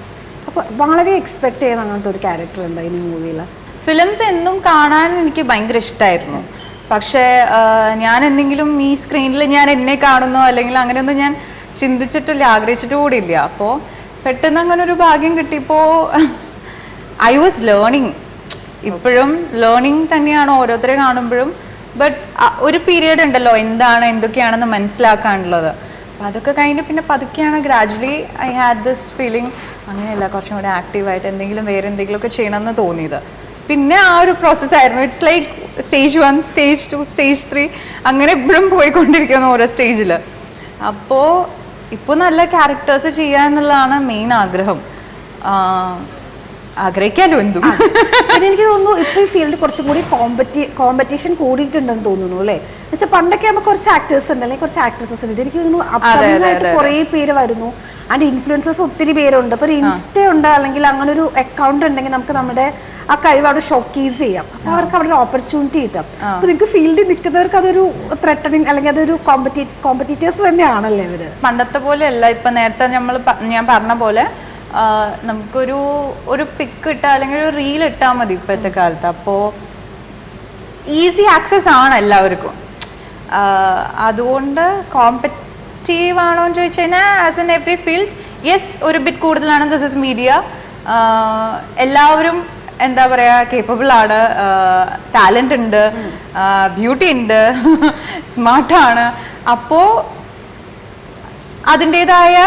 അപ്പോൾ വളരെ എക്സ്പെക്ട് ചെയ്യുന്ന അങ്ങനത്തെ ഒരു ക്യാരക്ടർ എന്താ ഈ മൂവിയിൽ ഫിലിംസ് എന്നും കാണാൻ എനിക്ക് ഭയങ്കര ഇഷ്ടമായിരുന്നു പക്ഷേ ഞാൻ എന്തെങ്കിലും ഈ സ്ക്രീനിൽ ഞാൻ എന്നെ കാണുന്നോ അല്ലെങ്കിൽ അങ്ങനെയൊന്നും ഞാൻ ചിന്തിച്ചിട്ടില്ല ആഗ്രഹിച്ചിട്ട് കൂടിയില്ല. അപ്പോൾ പെട്ടെന്ന് അങ്ങനെ ഒരു ഭാഗ്യം കിട്ടിയപ്പോൾ ഐ വാസ് ലേണിങ് ഇപ്പോഴും ലേണിങ് തന്നെയാണ് ഓരോരുത്തരെ കാണുമ്പോഴും. ബട്ട് ഒരു പീരീഡ് ഉണ്ടല്ലോ എന്താണ് എന്തൊക്കെയാണെന്ന് മനസ്സിലാക്കാനുള്ളത്. അപ്പോൾ അതൊക്കെ കഴിഞ്ഞ് പിന്നെ പതുക്കെയാണ് gradually I had this feeling അങ്ങനെയല്ല കുറച്ചും കൂടെ ആക്റ്റീവായിട്ട് എന്തെങ്കിലും വേറെ എന്തെങ്കിലുമൊക്കെ ചെയ്യണമെന്ന് തോന്നിയത്. പിന്നെ ആ ഒരു പ്രോസസ്സായിരുന്നു it's like stage one stage two stage three അങ്ങനെ എപ്പോഴും പോയിക്കൊണ്ടിരിക്കുന്നു ഓരോ സ്റ്റേജിൽ അപ്പോൾ ഇപ്പോൾ നല്ല ക്യാരക്ടേഴ്സ് ചെയ്യുക എന്നുള്ളതാണ് മെയിൻ ആഗ്രഹം. ആഗ്രഹിക്കാലോ എന്തും. പിന്നെ എനിക്ക് തോന്നുന്നു ഇപ്പോൾ ഈ ഫീൽഡ് കുറച്ചും കൂടി കോമ്പറ്റി കോമ്പറ്റീഷൻ കൂടിയിട്ടുണ്ടെന്ന് തോന്നുന്നു അല്ലേ? എന്നുവെച്ചാൽ പണ്ടൊക്കെ ആകുമ്പോൾ കുറച്ച് ആക്ടേഴ്സ് ഉണ്ട് അല്ലെങ്കിൽ കുറച്ച് ആക്ട്രസസ് ഉണ്ട്. എനിക്ക് തോന്നുന്നു കുറേ പേര് വരുന്നു. ആൻഡ് ഇൻഫ്ലുവൻസേഴ്സ് ഒത്തിരി പേരുണ്ട്. ഇപ്പോൾ ഒരു ഇൻസ്റ്റ ഉണ്ട് അല്ലെങ്കിൽ അങ്ങനെ ഒരു അക്കൗണ്ട് ഉണ്ടെങ്കിൽ നമുക്ക് നമ്മുടെ ആ കഴിവ് അവിടെ ഷോക്കേസ് ചെയ്യാം. അപ്പോൾ അവർക്ക് അവിടെ ഒരു ഓപ്പർച്യൂണിറ്റി കിട്ടും അപ്പോൾ നിങ്ങൾക്ക് ഫീൽഡിൽ നിൽക്കുന്നവർക്ക് അതൊരു ത്രെട്ടണിങ് അല്ലെങ്കിൽ അതൊരു കോമ്പറ്റീ കോമ്പറ്റീറ്റേഴ്സ് തന്നെയാണല്ലേ ഇവർ? പണ്ടത്തെ പോലെ അല്ല ഇപ്പൊ നേരത്തെ നമ്മൾ ഞാൻ പറഞ്ഞ പോലെ നമുക്കൊരു ഒരു പിക്ക് ഇട്ടാൽ അല്ലെങ്കിൽ ഒരു റീൽ ഇട്ടാൽ മതി ഇപ്പോഴത്തെ കാലത്ത്. അപ്പോൾ ഈസി ആക്സസ് ആണ് എല്ലാവർക്കും. അതുകൊണ്ട് അതുകൊണ്ട് കോമ്പറ്റീവ് ആണോ എന്ന് ചോദിച്ചു കഴിഞ്ഞാൽ as in every field yes ഒരു ബിറ്റ് കൂടുതലാണ്. ദിസ് ഇസ് മീഡിയ എല്ലാവരും എന്താ പറയുക കേപ്പബിൾ ആണ്. ടാലന്റ് ഉണ്ട്. ബ്യൂട്ടി ഉണ്ട്. സ്മാർട്ടാണ് അപ്പോൾ അതിന്റെതായ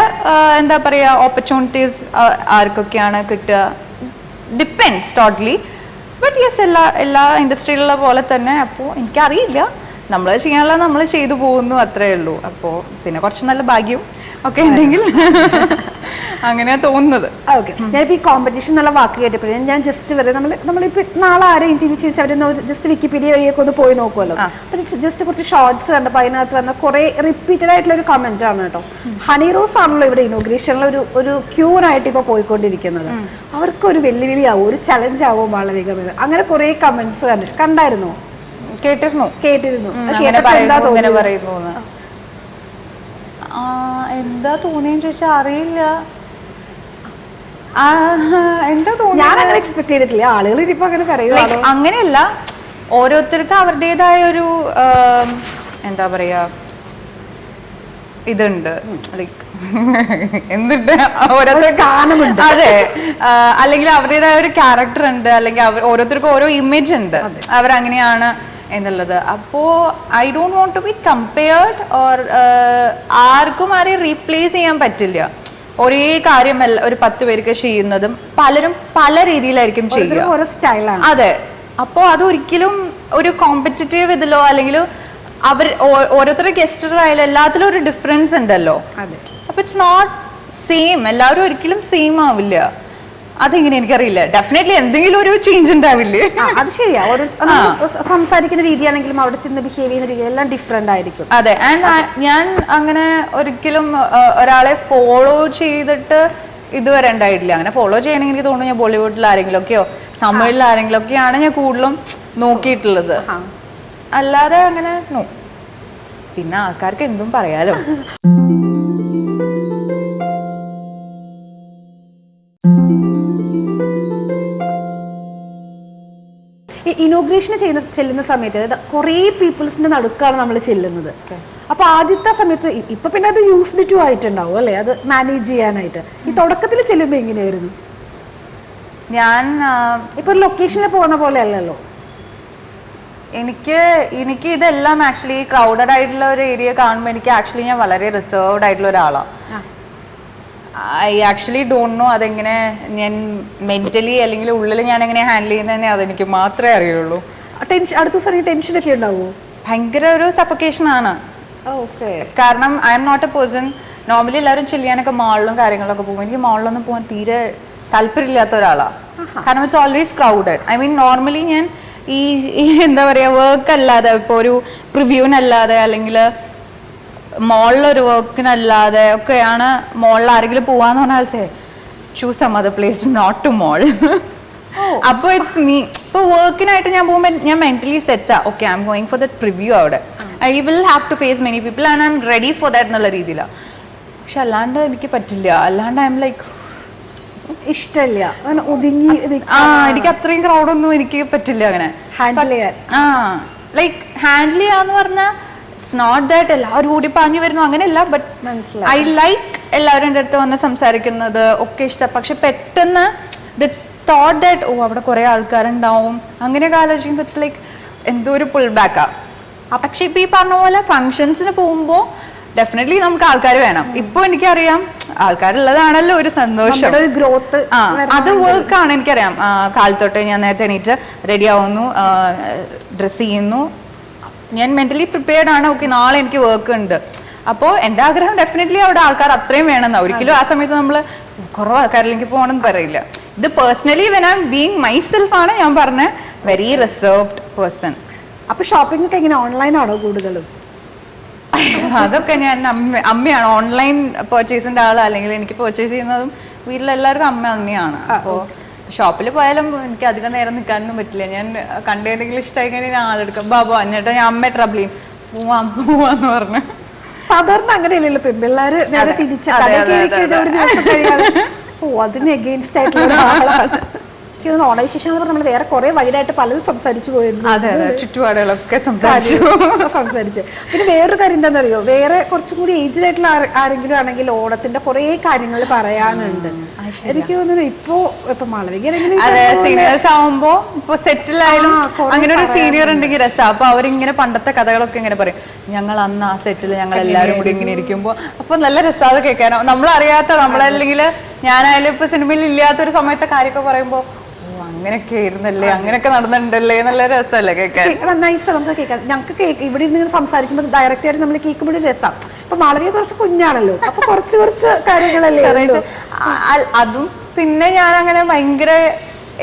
എന്താ പറയുക ഓപ്പർച്യൂണിറ്റീസ് ആർക്കൊക്കെയാണ് കിട്ടുക? ഡിപ്പെൻഡ്സ് ടോട്ടലി ബട്ട് യെസ് എല്ലാ എല്ലാ ഇൻഡസ്ട്രിയിലുള്ള പോലെ തന്നെ. അപ്പോൾ എനിക്കറിയില്ല. നമ്മൾ ചെയ്യാനുള്ള നമ്മൾ ചെയ്തു പോകുന്നു അത്രേ ഉള്ളൂ. അപ്പോൾ പിന്നെ കുറച്ച് നല്ല ഭാഗ്യം ഒക്കെ ഉണ്ടെങ്കിൽ അങ്ങനെയാ തോന്നുന്നത്. ഓക്കെ. ഞാനിപ്പോൾ ഈ കോമ്പറ്റീഷൻ എന്നുള്ള വാക്ക് കേട്ടപ്പോഴേ ഞാൻ ജസ്റ്റ് വെറുതെ നമ്മൾ നമ്മളിപ്പോൾ നാളെ ആരെ ഇന്റർവ്യൂ ചോദിച്ചാൽ അവരൊന്ന് ജസ്റ്റ് വിക്കിപീഡിയ വഴിയൊക്കെ ഒന്ന് പോയി നോക്കുമല്ലോ അപ്പം ജസ്റ്റ് കുറച്ച് ഷോർട്സ് കണ്ടപ്പോൾ അതിനകത്ത് വന്ന കുറേ റിപ്പീറ്റഡ് ആയിട്ടുള്ള ഒരു കമന്റ് ആണ് കേട്ടോ. ഹണി റോസ് ആണല്ലോ ഇവിടെ ഇനോഗ്രേഷനിൽ ഒരു ഒരു ക്യൂറായിട്ട് ഇപ്പോൾ പോയിക്കൊണ്ടിരിക്കുന്നത്. അവർക്ക് ഒരു വെല്ലുവിളിയാവും ഒരു ചലഞ്ച് ആവും മാളവിക അങ്ങനെ കുറേ കമന്റ്സ് കണ്ടു കണ്ടായിരുന്നോ? കേട്ടിരുന്നു. കേട്ടിരുന്നു. എന്താ തോന്നിയെന്ന് ചോദിച്ചാൽ അറിയില്ല. ആ, എന്താ തോന്നി ഞാൻ അങ്ങനെ എക്സ്പെക്ട് ചെയ്തിട്ടില്ല. ആളുകൾ ഇനിയിപ്പോ അങ്ങനെ അങ്ങനെയല്ല. ഓരോരുത്തർക്ക് അവരുടേതായ ഒരു എന്താ പറയാ ഇതുണ്ട്. ലൈക്ക് എന്തുണ്ട്? ഓരോരുത്തർ. അതെ. അല്ലെങ്കിൽ അവരുടേതായ ഒരു ക്യാരക്ടർ ഉണ്ട്. അല്ലെങ്കിൽ അവർ ഓരോരുത്തർക്കും ഓരോ ഇമേജ് ഉണ്ട്. അവരങ്ങനെയാണ് എന്നുള്ളത്. അപ്പോൾ I don't want to be compared or ആർക്കും ആരെയും റീപ്ലേസ് ചെയ്യാൻ പറ്റില്ല. ഒരേ കാര്യമല്ല ഒരു പത്ത് പേർക്ക് ചെയ്യുന്നതും പലരും പല രീതിയിലായിരിക്കും ചെയ്യുക. ഓരോ സ്റ്റൈലാണ്. അതെ. അപ്പോൾ അതൊരിക്കലും ഒരു കോമ്പറ്റീറ്റീവ് ഇതിലോ അല്ലെങ്കിൽ അവർ ഓരോരുത്തരുടെ ഗസ്റ്റുകളായാലും എല്ലാത്തിലും ഒരു ഡിഫറൻസ് ഉണ്ടല്ലോ. അപ്പൊ ഇറ്റ്സ് നോട്ട് സെയിം എല്ലാവരും ഒരിക്കലും സെയിം ആവില്ല. അതെങ്ങനെ എനിക്കറിയില്ല. ഡെഫിനറ്റ്ലി എന്തെങ്കിലും ഒരു ചേഞ്ച് ഉണ്ടാവില്ലേ? അത് ശരിയാ. ഒരു സംസാരിക്കുന്ന രീതിയാണെങ്കിലും അവിടെ ചെന്ന് ബിഹേവ് ചെയ്യുന്ന രീതി എല്ലാം ഡിഫറെന്റ് ആയിരിക്കും. അതെ. ആൻഡ് ഞാൻ അങ്ങനെ ഒരിക്കലും ഒരാളെ ഫോളോ ചെയ്തിട്ട് ഇതുവരെ ഉണ്ടായിട്ടില്ല. അങ്ങനെ ഫോളോ ചെയ്യണമെങ്കിൽ എനിക്ക് തോന്നുന്നു ഞാൻ ബോളിവുഡിൽ ആരെങ്കിലും ഒക്കെയോ തമിഴിൽ ആരെങ്കിലും ഒക്കെയാണ് ഞാൻ കൂടുതലും നോക്കിയിട്ടുള്ളത്. അല്ലാതെ അങ്ങനെ നോ പിന്നെ ആൾക്കാർക്ക് എന്തും പറയാലോ. ഈ ഇനോഗ്രേഷൻ ചെയ്യുന്ന ചെല്ലുന്ന സമയത്ത് അതായത് കുറേ പീപ്പിൾസിന്റെ നടുക്കാണ് നമ്മൾ ചെല്ലുന്നത്. അപ്പൊ ആദ്യത്തെ സമയത്ത് ഇപ്പൊ പിന്നെ അത് യൂസ്ഡ് ടു ആയിട്ടുണ്ടാവും അല്ലേ? അത് മാനേജ് ചെയ്യാനായിട്ട്. ഈ തുടക്കത്തിൽ ചെല്ലുമ്പോൾ എങ്ങനെയായിരുന്നു? ഞാൻ ഇപ്പൊ ഒരു ലൊക്കേഷനിൽ പോകുന്ന പോലെ അല്ലല്ലോ? എനിക്ക് എനിക്ക് ഇതെല്ലാം ആക്ച്വലി ക്രൗഡഡ് ആയിട്ടുള്ള ഒരു ഏരിയ കാണുമ്പോൾ എനിക്ക് ആക്ച്വലി ഞാൻ വളരെ റിസർവ്ഡ് ആയിട്ടുള്ള ഒരാളാണ് ഐ ആക്ച്വലി ഡോണ്ട് നോ അതെങ്ങനെ ഞാൻ മെന്റലി അല്ലെങ്കിൽ ഉള്ളിൽ ഞാൻ എങ്ങനെ ഹാൻഡിൽ ചെയ്യുന്നതെന്ന് അതെനിക്ക് മാത്രമേ അറിയുള്ളൂ. ടെൻഷൻ അടുത്ത ദിവസം ടെൻഷനൊക്കെ ഉണ്ടാവുമോ ഭയങ്കര ഒരു സഫക്കേഷൻ ആണ്. കാരണം I'm not a person normally എല്ലാവരും ചെല്ലിയാനൊക്കെ മാളിലും കാര്യങ്ങളൊക്കെ പോകും. എനിക്ക് മാളിലൊന്നും പോകാൻ തീരെ താല്പര്യമില്ലാത്ത ഒരാളാണ് കാരണം it's always crowded I mean normally ഞാൻ ഈ ഈ എന്താ പറയുക വർക്ക് അല്ലാതെ ഇപ്പോൾ ഒരു പ്രിവ്യൂവിനല്ലാതെ അല്ലെങ്കിൽ മോളിലൊരു വർക്കിനല്ലാതെ ഒക്കെയാണ് മോളിൽ ആരെങ്കിലും പോവാന്ന് പറഞ്ഞാൽ say choose some other place not to mall അപ്പോൾ ഇറ്റ്സ് മീ ഇപ്പോൾ വർക്കിനായിട്ട് ഞാൻ പോകുമ്പോൾ ഞാൻ മെന്റലി സെറ്റാ okay I'm going for that preview അവിടെ. I will have to face many people and I'm ready for that എന്നുള്ള രീതിയിലാണ് പക്ഷെ അല്ലാണ്ട് എനിക്ക് പറ്റില്ല. അല്ലാണ്ട് ഐ എം ലൈക്ക് ഇഷ്ടമില്ല അങ്ങനെ ഒതുങ്ങി ആ എനിക്ക് അത്രയും ക്രൗഡൊന്നും എനിക്ക് പറ്റില്ല അങ്ങനെ. ഹാൻഡിൽ ചെയ്യാൻ. ആ ലൈക്ക് ഹാൻഡിൽ ചെയ്യാന്ന് പറഞ്ഞാൽ ഇറ്റ്സ് നോട്ട് ദാറ്റ് എല്ലാവരും കൂടി പാഞ്ഞു വരുന്നു അങ്ങനെയല്ല ബട്ട് ഐ ലൈക്ക് എല്ലാവരും എന്റെ അടുത്ത് വന്ന് സംസാരിക്കുന്നത് ഒക്കെ ഇഷ്ടം. പക്ഷെ പെട്ടെന്ന് ദ തോട്ട് ദാറ്റ് ഓ അവിടെ കുറേ ആൾക്കാരുണ്ടാവും അങ്ങനെയൊക്കെ ആലോചിക്കുമ്പോൾ ഇറ്റ്സ് ലൈക്ക് എന്തോ ഒരു പുൾ ബാക്കാ പക്ഷെ ഇപ്പം ഈ പറഞ്ഞ പോലെ ഫങ്ഷൻസിന് പോകുമ്പോൾ ഡെഫിനറ്റ്ലി നമുക്ക് ആൾക്കാർ വേണം. ഇപ്പോൾ എനിക്കറിയാം ആൾക്കാരുള്ളതാണല്ലോ ഒരു സന്തോഷം. ഒരു ഗ്രോത്ത് ആ അത് വർക്കാണ് എനിക്കറിയാം. കാലത്തോട്ട് കാലത്തൊട്ട് ഞാൻ നേരത്തെ എണീറ്റ് റെഡി ആവുന്നു ഡ്രസ്സ് ചെയ്യുന്നു ഞാൻ മെന്റലി പ്രിപ്പയർഡ് ആണ്. ഓക്കെ നാളെ എനിക്ക് വർക്ക് ഉണ്ട്. അപ്പോൾ എന്റെ ആഗ്രഹം ഡെഫിനറ്റ്ലി അവിടെ ആൾക്കാർ അത്രയും വേണമെന്നാണ് ഒരിക്കലും ആ സമയത്ത് നമ്മൾ കുറവ് ആൾക്കാരിലേക്ക് പോകണമെന്ന് പറയില്ല. ഇത് personally when I'm being myself ആണ് ഞാൻ പറഞ്ഞ വെരി റിസർവ്ഡ് പേഴ്സൺ അപ്പൊ ഷോപ്പിംഗ് ഒക്കെ എങ്ങനെ ഓൺലൈൻ ആണോ കൂടുതലും? അതൊക്കെ ഞാൻ അമ്മ അമ്മയാണ്. ഓൺലൈൻ പർച്ചേസിന്റെ ആൾ അല്ലെങ്കിൽ എനിക്ക് പർച്ചേസ് ചെയ്യുന്നതും വീട്ടിലെല്ലാവർക്കും അമ്മ അമ്മയാണ്. അപ്പോൾ ഷോപ്പിൽ പോയാലും എനിക്ക് അധികം നേരം നിൽക്കാനൊന്നും പറ്റില്ല. ഞാൻ കണ്ടേന്തെങ്കിലും ഇഷ്ടമായി കഴിഞ്ഞാൽ ഞാൻ ആളെടുക്കും ബാബു എന്നിട്ട് ഞാൻ അമ്മ ട്രബിൾ ചെയ്യും. പോവാം പോവാന്ന് പറഞ്ഞു. സാധാരണ അങ്ങനെയല്ലല്ലോ പെൺപിള്ളേര് നേരെ തിരിച്ച് ഒരു ദിവസം കഴിയാതെ. ഓ അതിന് എഗെയിൻസ്റ്റ് ആയിട്ടുള്ള ആളാണ്. എനിക്ക് തോന്നുന്നു ഓണ വിശേഷം എന്ന് പറഞ്ഞാൽ നമ്മൾ വേറെ കുറെ വൈഡായിട്ട് പലതും സംസാരിച്ചു പോയിരുന്നു. അതെ ചുറ്റുപാടുകളൊക്കെ സംസാരിച്ചു. സംസാരിച്ചു. പിന്നെ വേറൊരു കാര്യം എന്താണെന്നറിയോ? വേറെ കുറച്ചും കൂടി ഏജ്ഡ് ആയിട്ടുള്ള ആരെങ്കിലും ആണെങ്കിൽ ഓണത്തിന്റെ കുറെ കാര്യങ്ങൾ പറയാനുണ്ട്. എനിക്ക് തോന്നുന്നു ഇപ്പോ ഇപ്പൊ അതെ സീനിയേഴ്സ് ആവുമ്പോ ഇപ്പൊ സെറ്റിൽ ആയാലും അങ്ങനെ ഒരു സീനിയർ ഉണ്ടെങ്കിൽ രസമാണ് അപ്പൊ അവരിങ്ങനെ പണ്ടത്തെ കഥകളൊക്കെ ഇങ്ങനെ പറയും ഞങ്ങൾ അന്ന് ആ സെറ്റിൽ ഞങ്ങൾ എല്ലാവരും കൂടി ഇങ്ങനെ ഇരിക്കുമ്പോ അപ്പൊ നല്ല രസമാണ് കേൾക്കാനോ. നമ്മളറിയാത്ത നമ്മളല്ലെങ്കിൽ ഞാനായാലും ഇപ്പൊ സിനിമയിൽ ഇല്ലാത്തൊരു സമയത്തെ കാര്യമൊക്കെ പറയുമ്പോ ഓ അങ്ങനെയൊക്കെ ആയിരുന്നല്ലേ? അങ്ങനെയൊക്കെ നടന്നിട്ടുണ്ടല്ലേ? നല്ല രസമല്ലേ കേൾക്കാൻ? നൈസ് നമുക്ക് കേൾക്കാം. ഞങ്ങൾക്ക് കേക്ക് ഇവിടെ ഇരുന്ന് സംസാരിക്കുമ്പോൾ ഡയറക്റ്റ് ആയിട്ട് നമ്മൾ കേൾക്കുമ്പോൾ രസം. ഇപ്പൊ മാളവിക കുറച്ച് കുഞ്ഞാണല്ലോ. അപ്പൊ കുറച്ച് കുറച്ച് കാര്യങ്ങളല്ലേ അതും പിന്നെ ഞാൻ അങ്ങനെ ഭയങ്കര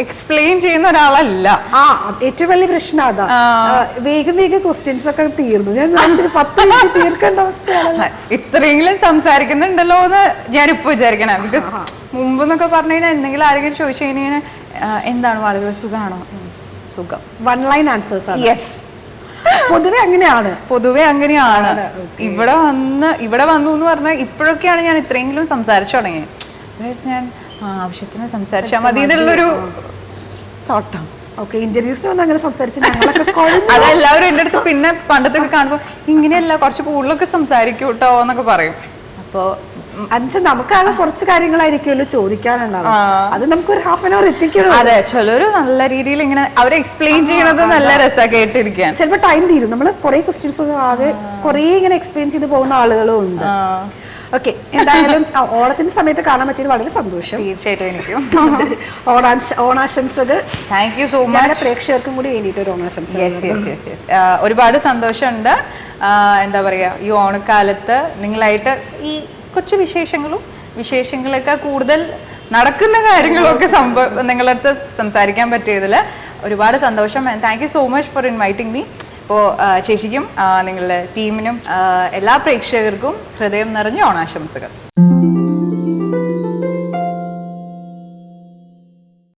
എക്സ്പ്ലെയിൻ ചെയ്യുന്ന ഒരാളല്ല. ആ ഏറ്റവും വലിയ പ്രശ്നം അതാ. വേഗം വേഗം ക്വസ്റ്റ്യൻസ് ഒക്കെ തീർന്നു. ഞാൻ പത്ത് മിനിറ്റ് തീർക്കേണ്ട അവസ്ഥയാണ്. ഇത്രയെങ്കിലും സംസാരിക്കുന്നുണ്ടല്ലോ എന്ന് ഞാനിപ്പോ വിചാരിക്കണം. ബിക്കോസ് മുമ്പ് എന്നൊക്കെ പറഞ്ഞു കഴിഞ്ഞാൽ എന്തെങ്കിലും ആരെങ്കിലും ചോദിച്ചു കഴിഞ്ഞാൽ എന്താണ് വളരെ സുഖമാണോ സുഖം. വൺ ലൈൻ ആൻസേഴ്സ് യെസ് പൊതുവെ അങ്ങനെയാണ്. പൊതുവെ അങ്ങനെയാണ്. ഇവിടെ വന്ന് ഇവിടെ വന്നു എന്ന് പറഞ്ഞാൽ ഇപ്പോഴൊക്കെയാണ് ഞാൻ ഇത്രയെങ്കിലും സംസാരിച്ചു തുടങ്ങിയത്. ഞാൻ ആവശ്യത്തിന് സംസാരിച്ചാൽ മതി എന്നുള്ളൊരു തോട്ടം. ഓക്കെ ഇന്റർവ്യൂസ് വന്ന് അങ്ങനെ സംസാരിച്ച്. അതെല്ലാവരും എന്റെ അടുത്ത് പിന്നെ പണ്ടത്തൊക്കെ കാണുമ്പോൾ ഇങ്ങനെയല്ല കുറച്ച് കൂടുതലൊക്കെ സംസാരിക്കൂട്ടോ എന്നൊക്കെ പറയും. അപ്പോൾ അഞ്ച് നമുക്കാകെ കുറച്ച് കാര്യങ്ങളായിരിക്കുമല്ലോ ചോദിക്കാനുണ്ടാവും അത് നമുക്ക് ഒരു ഹാഫ് ആൻ അവർ എത്തിക്കണം. അതെ ചിലര് നല്ല രീതിയിൽ ഇങ്ങനെ അവർ എക്സ്പ്ലെയിൻ ചെയ്യണത് നല്ല രസമാണ് കേട്ടിരിക്കാൻ. ചിലപ്പോൾ ടൈം തീരും. നമ്മൾ കുറെ ക്വസ്റ്റ്യൻസ് ആകെ കുറെ ഇങ്ങനെ എക്സ്പ്ലെയിൻ ചെയ്ത് പോകുന്ന ആളുകളും ഉണ്ട്. ഓക്കെ എന്തായാലും ഓണത്തിന്റെ സമയത്ത് കാണാൻ പറ്റിയത് വളരെ സന്തോഷം. തീർച്ചയായിട്ടും എനിക്കും. ഓണാശ ഓണാശംസകൾ. താങ്ക് യു സോ മച്ച് പ്രേക്ഷകർക്കും കൂടി വേണ്ടിയിട്ട് ഒരു ഓണാശംസ ഒരുപാട് സന്തോഷമുണ്ട്. എന്താ പറയുക ഈ ഓണക്കാലത്ത് നിങ്ങളായിട്ട് ഈ കൊച്ചു വിശേഷങ്ങളും വിശേഷങ്ങളൊക്കെ കൂടുതൽ നടക്കുന്ന കാര്യങ്ങളൊക്കെ സംഭവ നിങ്ങളുടെ അടുത്ത് സംസാരിക്കാൻ പറ്റിയതിൽ ഒരുപാട് സന്തോഷം. Thank you so much for inviting me ഇപ്പോൾ ചേച്ചിക്കും നിങ്ങളുടെ ടീമിനും എല്ലാ പ്രേക്ഷകർക്കും ഹൃദയം നിറഞ്ഞ ഓണാശംസകൾ.